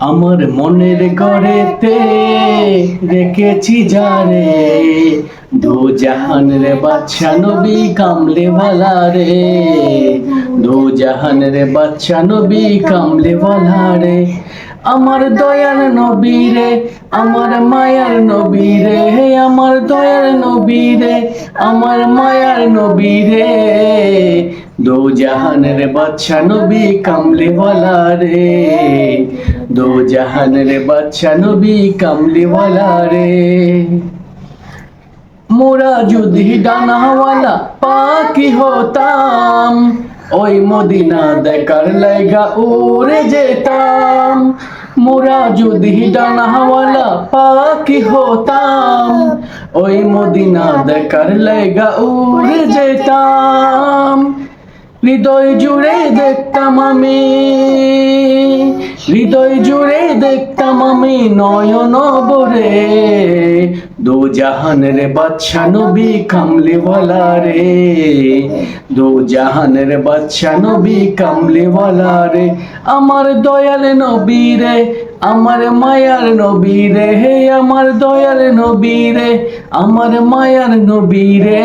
আমার মনের ঘরেতে রেখেছি জানে দু জাহান রে বাচ্চা নবী কামলে ভালা রে। দু জাহান রে বাচ্চা নবী কামলে ভালা রে। আমার দয়ার নবী রে, আমার মায়ার নবী রে। আমার দয়ার নবী রে, আমার মায়ার নবী রে। দো জাহানের বাদশা নবী কামলিওয়ালা রে। দো জাহানের বাদশা নবী কামলিওয়ালা রে। মোরা যদি ডানাওয়ালা পাখি হতাম, ওই মদিনা দেখার লাইগা উড়ে যেতাম। মোরা যদি ডানাওয়ালা পাখি হতাম, ওই মদিনা দেখার লাইগা উড়ে যেতাম। হৃদয় জুড়ে দেখতাম আমি। হৃদয় জুড়ে দেখতাম আমি নয়ন বরে দু জাহান রে বাচ্চা নবী কামলিওয়ালা রে। দু জাহান রে বাচ্চা নবী কামলিওয়ালা রে। আমার দয়াল নবী রে, আমার মায়ার নবী রে। হে আমার দয়াল নবী রে, আমার মায়ার নবী রে।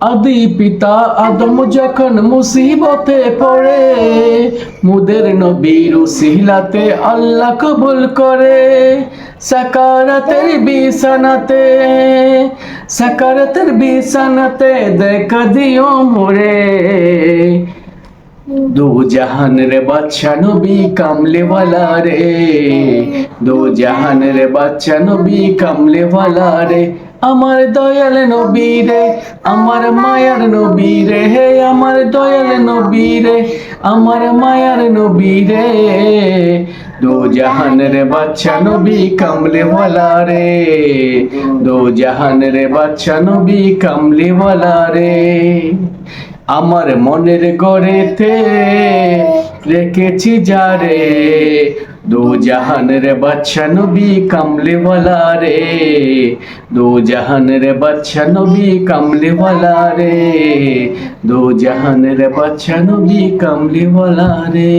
আদি পিতা আদম যখন মুসিবতে পড়ে মুদের নবীর সিহিলাতে আল্লাহ কবুল করে। সাকারাতের বিছানাতে সাকারাতের বিছানাতে দেখা দিও মোরে। দু জাহান রে বাচ্চা নবী কামলেওয়ালা রে। দু জাহান রে বাচ্চা নবী কামলেওয়ালা রে। আমার দয়াল নবী রে আমার মায়ার নবী রে হে আমার দয়াল নবী রে আমার মায়ার নবী রে দো জাহান রে বাচ্চা নবী কামলে ওয়ালা রে দু জাহান রে বাচ্চা নবী কামলে রে আমার মনের গড়েতে রেখেছি যারে দু জাহান রে বাচ্চা নবী কামলেওয়ালা রে। দু জাহান রে বাচ্চা নবী কামলেওয়ালা রে। দু জাহান রে বাচ্চা নবী কামলেওয়ালা রে।